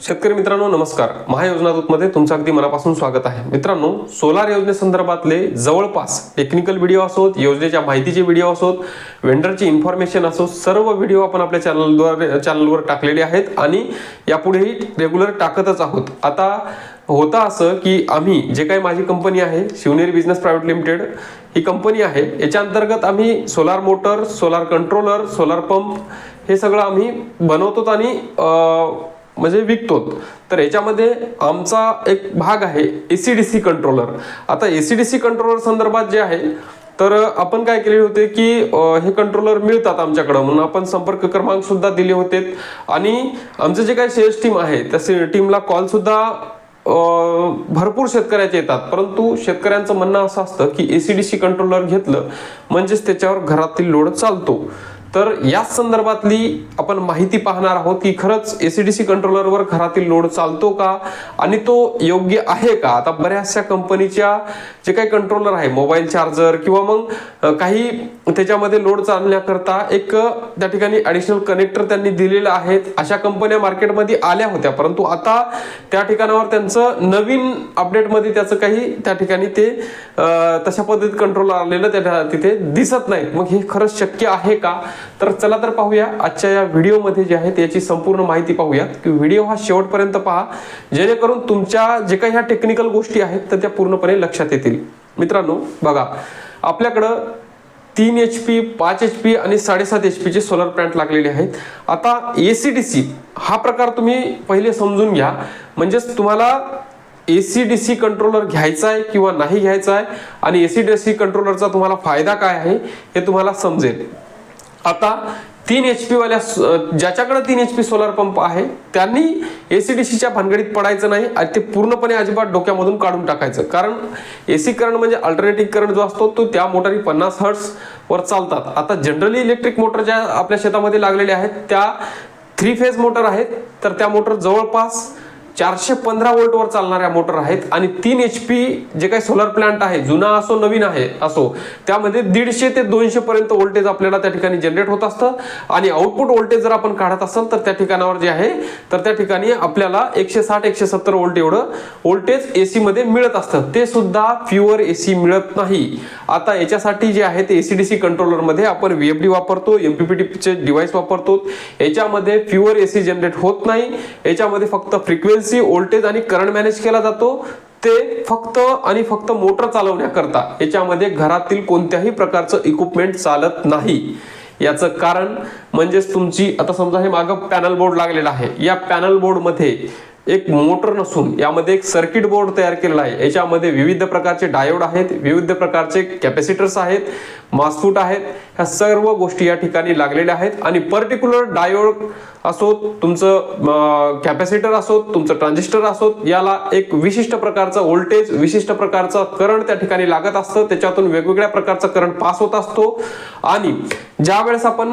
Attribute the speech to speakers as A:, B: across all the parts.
A: शेतकरी मित्रांनो नमस्कार. महायोजना दूतमध्ये तुमचं अगदी मनापासून स्वागत आहे. मित्रांनो सोलार योजनेसंदर्भातले जवळपास टेक्निकल व्हिडिओ असोत योजनेच्या माहितीचे व्हिडिओ असोत वेंडरची इन्फॉर्मेशन असो सर्व व्हिडिओ आपण आपल्या चॅनलद्वारे चॅनलवर टाकलेले आहेत आणि यापुढेही रेग्युलर टाकतच आहोत. आता होतं असं की आम्ही जे काही माझी कंपनी आहे शिवनेरी बिझनेस प्रायव्हेट लिमिटेड ही कंपनी आहे. याच्या अंतर्गत आम्ही solar motor solar controller solar pump हे सगळं आम्ही बनवतो आणि म्हणजे विकतो तर याच्यामध्ये आमचा एक भाग आहे A C D C controller आता A C D C controller संदर्भात जे आहे तर आपण काय केले होते की हे कंट्रोलर मिळतात आमच्याकडं म्हणून आपण संपर्क क्रमांक सुद्धा दिले होते. आणि आमचं जे काही सेल्स टीम आहे त्या टीमला कॉल सुद्धा भरपूर शेतकऱ्याचे येतात. परंतु शेतकऱ्यांचं म्हणणं असं असतं की A C D C controller घेतलं म्हणजेच त्याच्यावर घरातील लोड चालतो. तर याच संदर्भातली आपण माहिती पाहणार आहोत की खरंच एसीडीसी कंट्रोलरवर घरातील लोड चालतो का? आणि तो योग्य आहे का? आता बऱ्याचशा कंपनीच्या जे काही कंट्रोलर आहे मोबाईल चार्जर किंवा मग काही त्याच्यामध्ये लोड चालण्याकरता एक त्या ठिकाणी ॲडिशनल कनेक्टर त्यांनी दिलेलं आहेत. अशा कंपन्या मार्केटमध्ये आल्या होत्या. परंतु आता त्या ठिकाणावर त्यांचं नवीन अपडेटमध्ये त्याचं काही त्या ठिकाणी ते तशा पद्धतीत कंट्रोल आलेलं त्या तिथे दिसत नाही मग हे खरंच शक्य आहे का? तर चला तर पाहूया आजच्या या व्हिडिओमध्ये जे आहे त्याची संपूर्ण माहिती पाहूयात की व्हिडिओ हा शेवटपर्यंत पहा. जेणेकरून तुमच्या जे काही ह्या टेक्निकल गोष्टी आहेत तर त्या पूर्णपणे लक्षात येतील. मित्रांनो बघा. आपल्याकडं तीन एच पी पाच एच पी आणि साडेसात एच पीचे सोलर प्लॅन्ट लागलेले आहेत. आता ए सी डी सी हा प्रकार तुम्ही पहिले समजून घ्या. म्हणजेच तुम्हाला A C D C controller घ्यायचा आहे किंवा नाही घ्यायचा आहे आणि ए सी डी सी कंट्रोलरचा तुम्हाला फायदा काय आहे हे तुम्हाला समजेल. आता तीन एच पीवाल्या स- ज्याच्याकडे तीन एच पी सोलार पंप आहे त्यांनी ए सी डी सीच्या भानगडीत पडायचं नाही आणि ते पूर्णपणे अजिबात डोक्यामधून काढून टाकायचं. कारण ए सी करंट म्हणजे अल्टरनेटिव्ह करंट जो असतो तो त्या मोटारी पन्नास हर्ट्स वर चालतात. आता जनरली इलेक्ट्रिक मोटर ज्या आपल्या शेतामध्ये लागलेल्या आहेत त्या थ्री फेज मोटर आहेत तर त्या मोटर जवळपास चारशे पंधरा वर चालणाऱ्या मोटर आहेत आणि तीन एच पी जे काही सोलर प्लांट आहे जुना असो नवीन आहे असो त्यामध्ये दीडशे ते दोनशे पर्यंत व्होल्टेज आपल्याला त्या ठिकाणी जनरेट होत असतं. आणि आउटपुट व्होल्टेज जर आपण काढत असाल तर त्या ठिकाणावर जे आहे तर त्या ठिकाणी आपल्याला एकशे साठ एकशे सत्तर वोल्ट एवढं व्होल्टेज एसी मध्ये मिळत असतं. ते सुद्धा प्युअर एसी मिळत नाही. आता याच्यासाठी जे आहे ते एसीडीसी कंट्रोलर कंट्रोलरमध्ये आपण व्हीएफडी वापरतो एमपीपीटीचे डिव्हाइस वापरतो. याच्यामध्ये प्युअर एसी जनरेट होत नाही. याच्यामध्ये फक्त फ्रिक्वेन्सी व्होल्टेज आणि करंट मॅनेज केला जातो ते फक्त आणि फक्त मोटर चालवण्याकरता. याच्यामध्ये घरातील कोणत्याही प्रकारचं इक्विपमेंट चालत नाही. याचं कारण म्हणजेच तुमची आता समजा हे मागं पॅनल बोर्ड लागलेला आहे. या पॅनल बोर्डमध्ये एक मोटर नसून यामध्ये एक सर्किट बोर्ड तयार केलेला आहे. याच्यामध्ये विविध प्रकारचे डायोड आहेत विविध प्रकारचे कॅपॅसिटर्स आहेत मास्फूट आहेत ह्या सर्व गोष्टी या ठिकाणी लागलेल्या आहेत. आणि पर्टिक्युलर डायोड असो तुमचं कॅपॅसिटर असो तुमचं ट्रान्झिस्टर असो याला एक विशिष्ट प्रकारचं व्होल्टेज विशिष्ट प्रकारचं करंट त्या ठिकाणी लागत असतं. त्याच्यातून वेगवेगळ्या प्रकारचा करंट पास होत असतो. आणि ज्या वेळेस आपण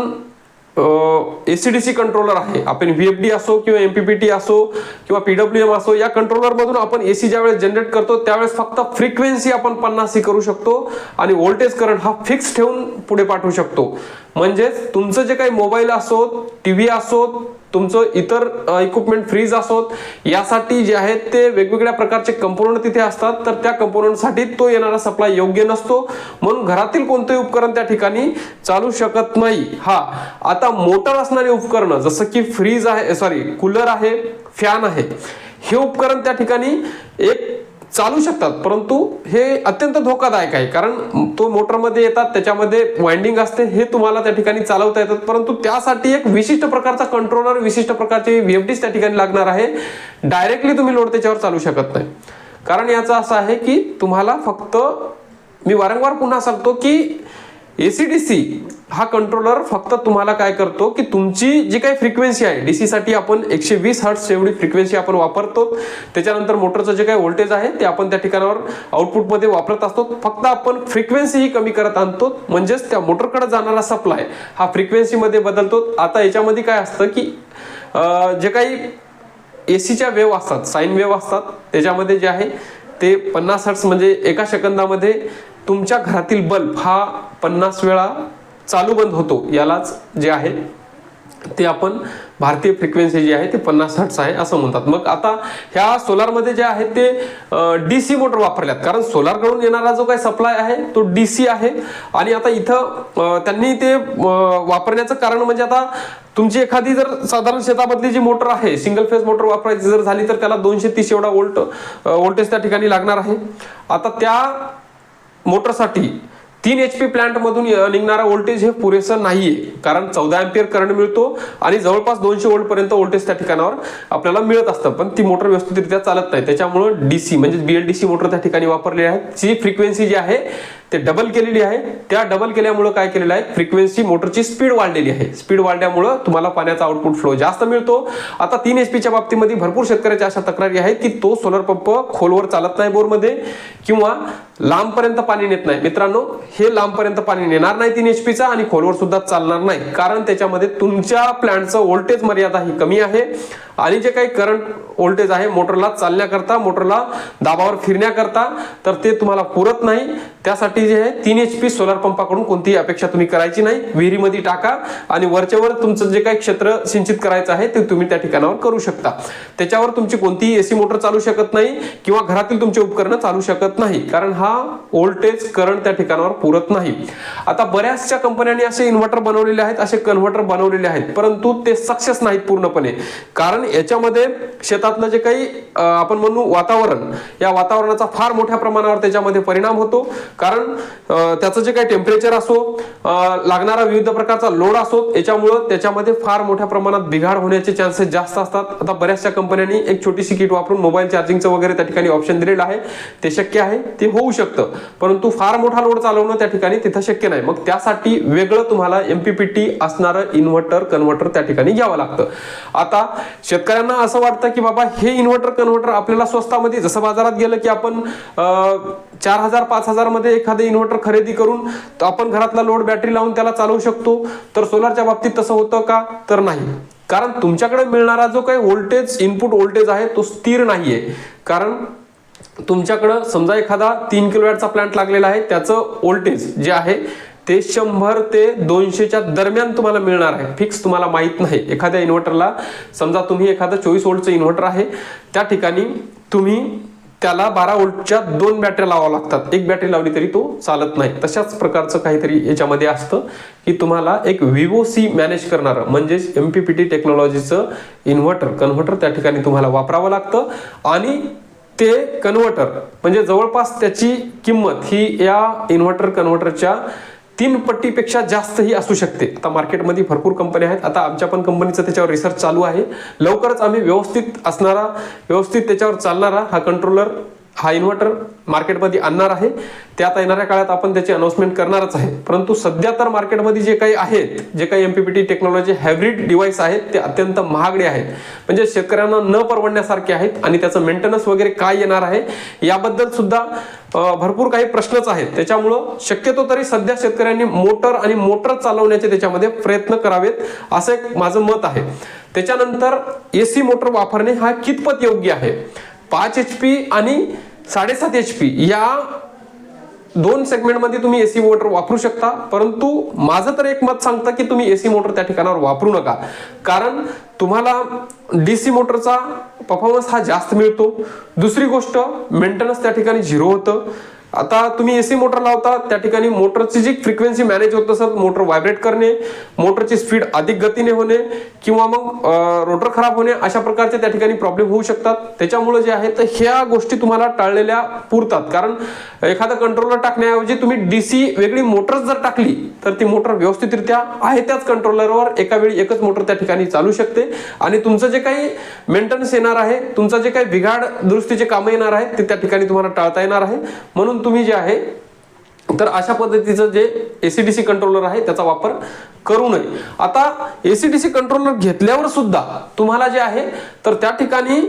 A: एसीडीसी कंट्रोलर आहे. आपण व्हीएफडी असो किंवा एमपीपीटी असो किंवा पीडब्ल्यू एम असो या कंट्रोलर मधून आपण एसी ज्यावेळेस जनरेट करतो त्यावेळेस फक्त फ्रिक्वेन्सी आपण पन्नास करू शकतो आणि व्होल्टेज करंट हा फिक्स ठेवून पुढे पाठवू शकतो. म्हणजेच तुमचं जे काही मोबाईल असो टीव्ही असो तुमचं इतर इक्विपमेंट फ्रीज असोत यासाठी जे आहेत ते वेगवेगळ्या प्रकारचे कंपोनंट तिथे असतात. तर त्या कंपोनंटसाठी तो येणारा सप्लाय योग्य नसतो. म्हणून घरातील कोणतेही उपकरण त्या ठिकाणी चालू शकत नाही. हा आता मोटर असणारी उपकरणं जसं की फ्रीज आहे सॉरी कूलर आहे फॅन आहे हे उपकरण त्या ठिकाणी एक चालू शकतात. परंतु हे अत्यंत धोकादायक आहे. कारण तो मोटरमध्ये येतात त्याच्यामध्ये वाइंडिंग असते हे तुम्हाला त्या ठिकाणी चालवता येतात. परंतु त्यासाठी एक विशिष्ट प्रकारचा कंट्रोलर विशिष्ट प्रकारची व्हीएफडीज त्या ठिकाणी लागणार आहे. डायरेक्टली तुम्ही लोड त्याच्यावर चालू शकत नाही. कारण याचं असं आहे की तुम्हाला फक्त मी वारंवार पुन्हा सांगतो की एसीडीसी हा कंट्रोलर फक्त तुम्हाला काय करतो की तुमची जी काही फ्रिक्वेन्सी आहे डी सीसाठी आपण एकशे वीस हर्ट्स एवढी फ्रिक्वेन्सी आपण वापरतो. त्याच्यानंतर मोटरचं जे काही व्होल्टेज आहे ते आपण त्या ठिकाणावर आउटपुटमध्ये वापरत असतो. फक्त आपण फ्रिक्वेन्सी ही कमी करत आणतो. म्हणजेच त्या मोटरकडे जाणारा सप्लाय हा फ्रिक्वेन्सीमध्ये बदलतो. आता याच्यामध्ये काय असतं की जे काही एसीच्या वेव असतात साईन वेव असतात त्याच्यामध्ये जे आहे ते पन्नास हर्ट्स म्हणजे एका सेकंदामध्ये तुमच्या घरातील बल्ब हा पन्नास वेळा चालू बंद होतो यालाच जे आहे ते आपण भारतीय फ्रिक्वेन्सी जी आहे ते पन्नास हर्ट्स आहे असं म्हणतात. मग आता ह्या सोलारमध्ये जे आहे ते डी सी मोटर वापरल्यात. कारण सोलारकडून येणारा जो काही सप्लाय आहे तो डी सी आहे. आणि आता इथं त्यांनी ते वापरण्याचं कारण म्हणजे आता तुमची एखादी जर साधारण शेतामधली जी मोटर आहे सिंगल फेज मोटर वापरायची जर झाली तर त्याला दोनशे तीस एवढा वोल्ट वोल्टेज त्या ठिकाणी लागणार आहे. आता त्या मोटरसाठी तीन एच पी प्लांटमधून निघणारा व्होल्टेज हे पुरेसं नाहीये. कारण चौदा अँपियर करंट मिळतो आणि जवळपास दोनशे वोल्ट पर्यंत व्होल्टेज त्या ठिकाणावर आपल्याला मिळत असतं. पण ती मोटर व्यवस्थितरित्या चालत नाही. त्याच्यामुळं डीसी म्हणजे बीएलडीसी मोटर त्या ठिकाणी वापरलेली आहे. ती फ्रिक्वेन्सी जी आहे ते डबल केलेली आहे. त्या डबल केल्यामुळं काय केलेलं आहे? फ्रिक्वेन्सी मोटरची स्पीड वाढलेली आहे. स्पीड वाढल्यामुळं तुम्हाला पाण्याचा आउटपुट फ्लो जास्त मिळतो. आता तीन एच पीच्या बाबतीमध्ये भरपूर शेतकऱ्याच्या अशा तक्रारी आहेत की तो सोलर पंप खोलवर चालत नाही बोरमध्ये किंवा लांबपर्यंत पाणी नेत नाही. मित्रांनो हे लांबपर्यंत पाणी नेणार नाही तीन एच पीचा आणि खोलवर सुद्धा चालणार नाही. कारण त्याच्यामध्ये तुमच्या प्लॅन्टचं व्होल्टेज मर्यादा ही कमी आहे आणि जे काही करंट व्होल्टेज आहे मोटरला चालण्याकरता मोटरला दाबावर फिरण्याकरता तर ते तुम्हाला पुरत नाही. त्यासाठी जे आहे तीन एच पी सोलार पंपाकडून कोणतीही अपेक्षा तुम्ही करायची नाही. विहिरीमध्ये टाका आणि वरच्यावर तुमचं जे काही क्षेत्र सिंचित करायचं आहे ते तुम्ही त्या ठिकाणावर करू शकता. त्याच्यावर तुमची कोणतीही एसी मोटर चालू शकत नाही किंवा घरातील तुमचे उपकरणं चालू शकत नाही. कारण हा व्होल्टेज करंट त्या ठिकाणावर पुरत नाही. आता बऱ्याचशा कंपन्यांनी असे इन्व्हर्टर बनवलेले आहेत असे कन्व्हर्टर बनवलेले आहेत. परंतु ते सक्सेस नाहीत पूर्णपणे. कारण याच्यामध्ये शेतातलं जे काही आपण म्हणू वातावरण या वातावरणाचा फार मोठ्या प्रमाणावर त्याच्यामध्ये परिणाम होतो. कारण अं, त्याचं जे काही टेम्परेचर असो लागणारा विविध प्रकारचा लोड असो याच्यामुळं त्याच्यामध्ये फार मोठ्या प्रमाणात बिघाड होण्याचे चान्सेस जास्त असतात. आता बऱ्याचशा कंपन्यांनी एक छोटीशी किट वापरून मोबाईल चार्जिंगचं वगैरे त्या ठिकाणी ऑप्शन दिलेलं आहे. ते शक्य आहे ते होऊ शकतं. परंतु फार मोठा लोड चालवणं त्या ठिकाणी तिथं शक्य नाही. मग त्यासाठी वेगळं तुम्हाला एमपीपीटी असणारं इन्व्हर्टर कन्व्हर्टर त्या ठिकाणी घ्यावं लागतं. आता शेतकऱ्यांना असं वाटतं की बाबा हे इन्व्हर्टर कन्व्हर्टर आपल्याला स्वस्तामध्ये जसं बाजारात गेलं की आपण चार हजार पाच हजारमध्ये एखादं इन्व्हर्टर खरेदी करून आपण घरातला लोड बॅटरी लावून त्याला चालवू शकतो. तर सोलारच्या बाबतीत तसं होतं का? तर नाही. कारण तुमच्याकडे मिळणारा जो काही व्होल्टेज इनपुट व्होल्टेज आहे तो स्थिर नाहीये. कारण तुमच्याकडं समजा एखादा तीन किलोवॅटचा प्लांट लागलेला आहे त्याचं व्होल्टेज जे आहे ते शंभर ते दोनशेच्या दरम्यान तुम्हाला मिळणार आहे. फिक्स तुम्हाला माहीत नाही. एखाद्या इन्व्हर्टरला समजा तुम्ही एखादं चोवीस वोल्टचं इन्व्हर्टर आहे त्या ठिकाणी तुम्ही त्याला बारा वोल्टच्या दोन बॅटऱ्या लावाव्या लागतात. एक बॅटरी लावली तरी तो चालत नाही. तशाच प्रकारचं काहीतरी याच्यामध्ये असतं की तुम्हाला एक विवो सी मॅनेज करणारं म्हणजेच एम पी पी टी टेक्नॉलॉजीचं इन्व्हर्टर कन्व्हर्टर त्या ठिकाणी तुम्हाला वापरावं लागतं. आणि ते कन्व्हर्टर म्हणजे जवळपास त्याची किंमत ही या इन्व्हर्टर कन्व्हर्टरच्या तीन पट्टीपेक्षा जास्तही असू शकते. आता मार्केटमध्ये भरपूर कंपन्या आहेत. आता आमच्या पण कंपनीचं त्याच्यावर रिसर्च चालू आहे. लवकरच आम्ही व्यवस्थित असणारा व्यवस्थित त्याच्यावर चालणारा हा कंट्रोलर हा इन्व्हर्टर मार्केटमध्ये आणणार आहे. ते आता येणाऱ्या काळात आपण त्याची अनाउन्समेंट करणारच आहे. परंतु सध्या तर मार्केटमध्ये जे काही आहेत जे काही एमपीपीटी टेक्नॉलॉजी हायब्रिड डिव्हाइस आहेत ते अत्यंत महागडे आहेत. म्हणजे शेतकऱ्यांना न परवडण्यासारखे आहेत आणि त्याचं मेंटेनन्स वगैरे काय येणार आहे याबद्दल सुद्धा भरपूर काही प्रश्नच आहेत. त्याच्यामुळं शक्यतो तरी सध्या शेतकऱ्यांनी मोटर आणि मोटर चालवण्याचे त्याच्यामध्ये प्रयत्न करावेत असं एक माझं मत आहे. त्याच्यानंतर एसी मोटर वापरणे हा कितपत योग्य आहे? पाच एच पी आणि साडेसात एच पी या दोन सेगमेंटमध्ये तुम्ही एसी मोटर वापरू शकता. परंतु माझं तर एक मत सांगतं की तुम्ही एसी मोटर त्या ठिकाणावर वापरू नका. कारण तुम्हाला डीसी मोटरचा परफॉर्मन्स हा जास्त मिळतो. दुसरी गोष्ट मेंटेनन्स त्या ठिकाणी झिरो होतं. आता तुम्ही एसी मोटर लावता त्या ठिकाणी मोटरची जी फ्रिक्वेन्सी मॅनेज होत असत मोटर व्हायब्रेट करणे मोटरची स्पीड अधिक गतीने होणे किंवा मग रोटर खराब होणे अशा प्रकारचे त्या ठिकाणी प्रॉब्लेम होऊ शकतात. त्याच्यामुळे जे आहे तर ह्या गोष्टी तुम्हाला टाळलेल्या पुरतात. कारण एखादा कंट्रोलर टाकण्याऐवजी तुम्ही डीसी वेगळी मोटर जर टाकली तर ती मोटर व्यवस्थितरित्या आहे त्याच कंट्रोलरवर एका वेळी एकच मोटर त्या ठिकाणी चालू शकते. आणि तुमचं जे काही मेंटेनन्स येणार आहे तुमचं जे काही बिघाड दुरुस्तीचे कामं येणार आहे ते त्या ठिकाणी तुम्हाला टाळता येणार आहे. म्हणून तुम्ही जे आहे तर अशा पद्धतीचं जे एसीडीसी कंट्रोलर आहे त्याचा वापर करू नये. आता एसीडीसी कंट्रोलर घेतल्यावर सुद्धा तुम्हाला जे आहे तर त्या ठिकाणी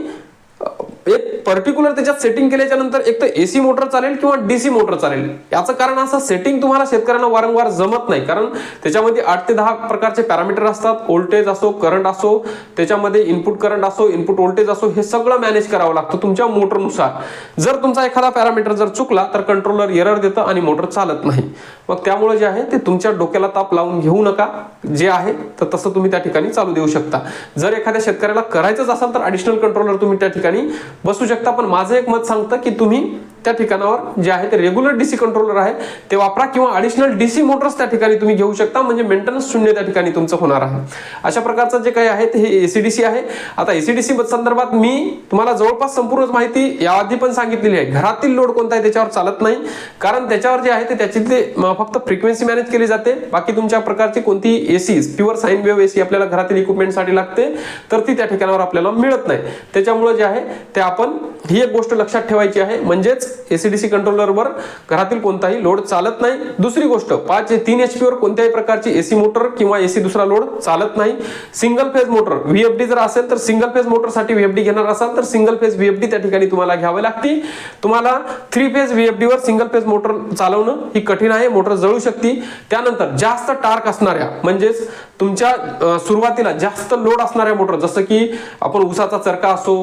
A: म्हणजे एक पर्टिक्युलर त्याच्यात सेटिंग केल्याच्यानंतर एक तर एसी मोटर चालेल किंवा डीसी मोटर चालेल. याचं कारण असं सेटिंग तुम्हाला शेतकऱ्यांना वारंवार जमत नाही. कारण त्याच्यामध्ये आठ ते दहा प्रकारचे पॅरामीटर असतात. व्होल्टेज असो करंट असो त्याच्यामध्ये इनपुट करंट असो इनपुट व्होल्टेज असो हे सगळं मॅनेज करावं लागतं तुमच्या मोटरनुसार जर तुमचा एखादा पॅरामीटर जर चुकला तर कंट्रोलर एरर देतं आणि मोटर चालत नाही. मग त्यामुळे जे आहे ते तुमच्या डोक्याला ताप लावून घेऊ नका. जे आहे तर तसं तुम्ही त्या ठिकाणी चालू देऊ शकता. जर एखाद्या शेतकऱ्याला करायचंच असेल तर ॲडिशनल कंट्रोलर तुम्ही त्या ठिकाणी बसू शकता पण माझं एक मत सांगतं की तुम्ही त्या ठिकाणावर जे आहे ते रेग्युलर डीसी कंट्रोलर आहे ते वापरा किंवा अडिशनल डीसी मोटर्स त्या ठिकाणी तुम्ही घेऊ शकता म्हणजे मेंटेनन्स शून्य त्या ठिकाणी तुमचं होणार आहे. अशा प्रकारचं जे काही आहे ते हे एसीडीसी आहे. आता एसीडीसी संदर्भात मी तुम्हाला जवळपास संपूर्ण माहिती याआधी पण सांगितलेली आहे. घरातील लोड कोणता आहे त्याच्यावर चालत नाही. कारण त्याच्यावर जे आहे ते त्याची ते फक्त फ्रिक्वेन्सी मॅनेज केली जाते. बाकी तुमच्या प्रकारची कोणती AC pure sine wave AC आपल्याला घरातील इक्विपमेंटसाठी लागते. तर ती त्या ठिकाणावर आपल्याला मिळत नाही. त्याच्यामुळे जे आहे ते आपण ही एक गोष्ट लक्षात ठेवायची आहे. म्हणजेच एसीडीसी कंट्रोलरवर घरातील कोणताही लोड चालत नाही. दुसरी गोष्ट पाच तीन एच वर कोणत्याही प्रकारची एसी मोटर किंवा एसी दुसरा लोड चालत नाही. सिंगल फेज मोटर व्हीएफडी जर असेल तर सिंगल फेज मोटरसाठी व्हीएफडी घेणार असाल तर सिंगल फेज व्हीएफडी त्या ठिकाणी तुम्हाला घ्यावी लागते तुम्हाला थ्री फेज व्हीएफडी वर सिंगल फेज मोटर चालवणं ही कठीण आहे मोटर जळू शकते. त्यानंतर जास्त टार्क असणाऱ्या म्हणजेच तुमच्या सुरुवातीला जास्त लोड असणाऱ्या मोटर जसं की आपण उसाचा चरका असो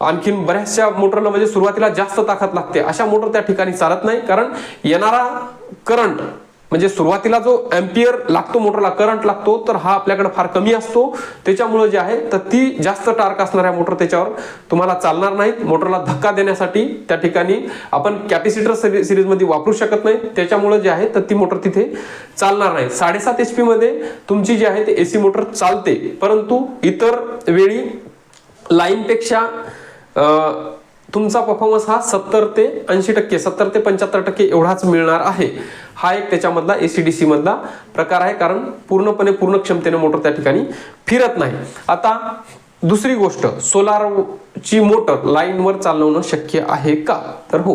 A: आणखीन बऱ्याचशा मोटरला म्हणजे सुरुवातीला जास्त ताकद लागते. अशा मोटर त्या ठिकाणी चालत नाही. कारण येणारा करंट म्हणजे सुरुवातीला जो अँपियर लागतो मोटरला करंट लागतो तर हा आपल्याकडे फार कमी असतो. त्याच्यामुळे जे आहे तर ती जास्त टार्क असणाऱ्या मोटर त्याच्यावर तुम्हाला चालणार नाहीत. मोटरला धक्का देण्यासाठी त्या ठिकाणी आपण कॅपॅसिटर सिरीजमध्ये वापरू शकत नाही. त्याच्यामुळे जे आहे तर ती मोटर तिथे चालणार नाही. साडेसात एच मध्ये तुमची जी आहे ते एसी मोटर चालते. परंतु इतर वेळी लाईनपेक्षा तुमचा परफॉर्मन्स हा सत्तर ते ऐंशी टक्के सत्तर ते पंच्याहत्तर टक्के एवढाच मिळणार आहे. हा एक त्याच्यामधला ए सी डी मधला प्रकार आहे कारण पूर्णपणे पूर्ण क्षमतेने मोटर त्या ठिकाणी फिरत नाही. आता दुसरी गोष्ट सोलारची मोटर लाईनवर चालवणं शक्य आहे का? तर हो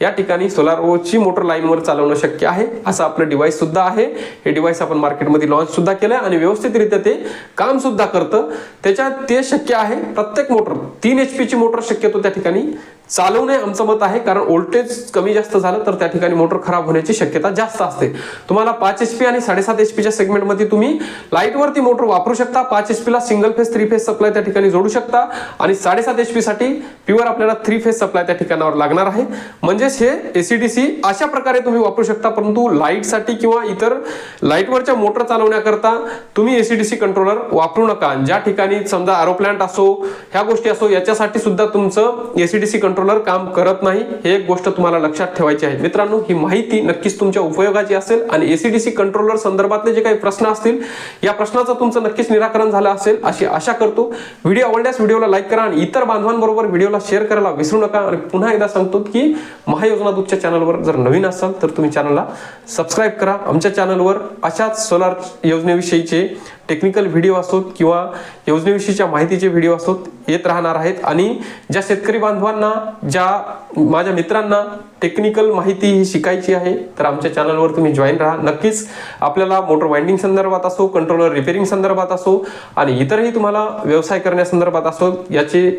A: या ठिकाणी सोलारची मोटर लाईनवर चालवणं शक्य आहे असं आपलं डिव्हाइस सुद्धा आहे. हे डिव्हाइस आपण मार्केटमध्ये लॉन्च सुद्धा केलंय आणि व्यवस्थितरित्या ते काम सुद्धा करतं. त्याच्यात ते शक्य आहे प्रत्येक मोटर तीन एच ची मोटर शक्यतो त्या ठिकाणी चालवणे आमचं मत आहे कारण वोल्टेज कमी जास्त झालं तर त्या ठिकाणी मोटर खराब होण्याची शक्यता जास्त असते. तुम्हाला पाच एच पी आणि साडेसात एच पीच्या सेगमेंटमध्ये तुम्ही लाईटवरती मोटर वापरू शकता पाच एच पीला single phase three phase supply त्या ठिकाणी जोडू शकता आणि साडेसात एच पी साठी प्युअर आपल्याला थ्री फेज सप्लाय त्या ठिकाणावर लागणार आहे. म्हणजेच हे एसीडीसी अशा प्रकारे तुम्ही वापरू शकता परंतु लाईटसाठी किंवा इतर लाईटवरच्या मोटर चालवण्याकरता तुम्ही एसीडीसी कंट्रोलर वापरू नका. ज्या ठिकाणी समजा आरो प्लांट असो ह्या गोष्टी असो याच्यासाठी सुद्धा तुमचं एसीडीसी कंट्रोलर काम करत नाही हे एक गोष्ट तुम्हाला लक्षात ठेवायची आहे. मित्रांनो ही माहिती नक्कीच तुमच्या उपयोगाची असेल आणि एसीडीसी कंट्रोलर संदर्भातले जे काही प्रश्न असतील या प्रश्नाचं तुमचं नक्कीच निराकरण झालं असेल अशी आशा करतो. व्हिडिओ आवडल्यास व्हिडिओला लाईक करा आणि इतर बांधवांबरोबर व्हिडिओला शेअर करायला विसरू नका. आणि पुन्हा एकदा सांगतो की महायोजना दूतच्या चॅनलवर जर नवीन असाल तर तुम्ही चॅनलला सबस्क्राईब करा. आमच्या चॅनलवर अशाच सोलार योजनेविषयीचे टेक्निकल व्हिडिओ असोत किंवा योजनेविषयीच्या माहितीचे व्हिडिओ असोत येत राहणार आहेत. आणि ज्या शेतकरी बांधवांना ज्या माझ्या मित्रांना टेक्निकल माहिती ही शिकायची आहे तर आमच्या चॅनलवर तुम्ही जॉईन राहा. नक्कीच आपल्याला मोटर वाइंडिंग संदर्भात असो कंट्रोलर रिपेअरिंग संदर्भात असो आणि इतरही तुम्हाला व्यवसाय करण्यासंदर्भात असो याचे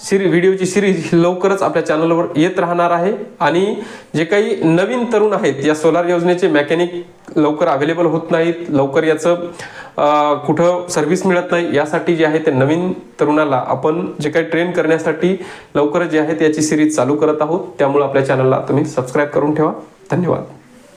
A: सिरी व्हिडिओची सिरीज लवकरच आपल्या चॅनलवर येत राहणार आहे. आणि जे काही नवीन तरुण आहेत या सोलार योजनेचे मेकॅनिक लवकर अवेलेबल होत नाहीत लवकर याचं कुठं सर्व्हिस मिळत नाही यासाठी जे आहे ते नवीन तरुणाला आपण जे काही ट्रेन करण्यासाठी लवकर जे आहे त्याची सिरीज चालू करत आहोत. त्यामुळे आपल्या चॅनलला तुम्ही सबस्क्राईब करून ठेवा. धन्यवाद.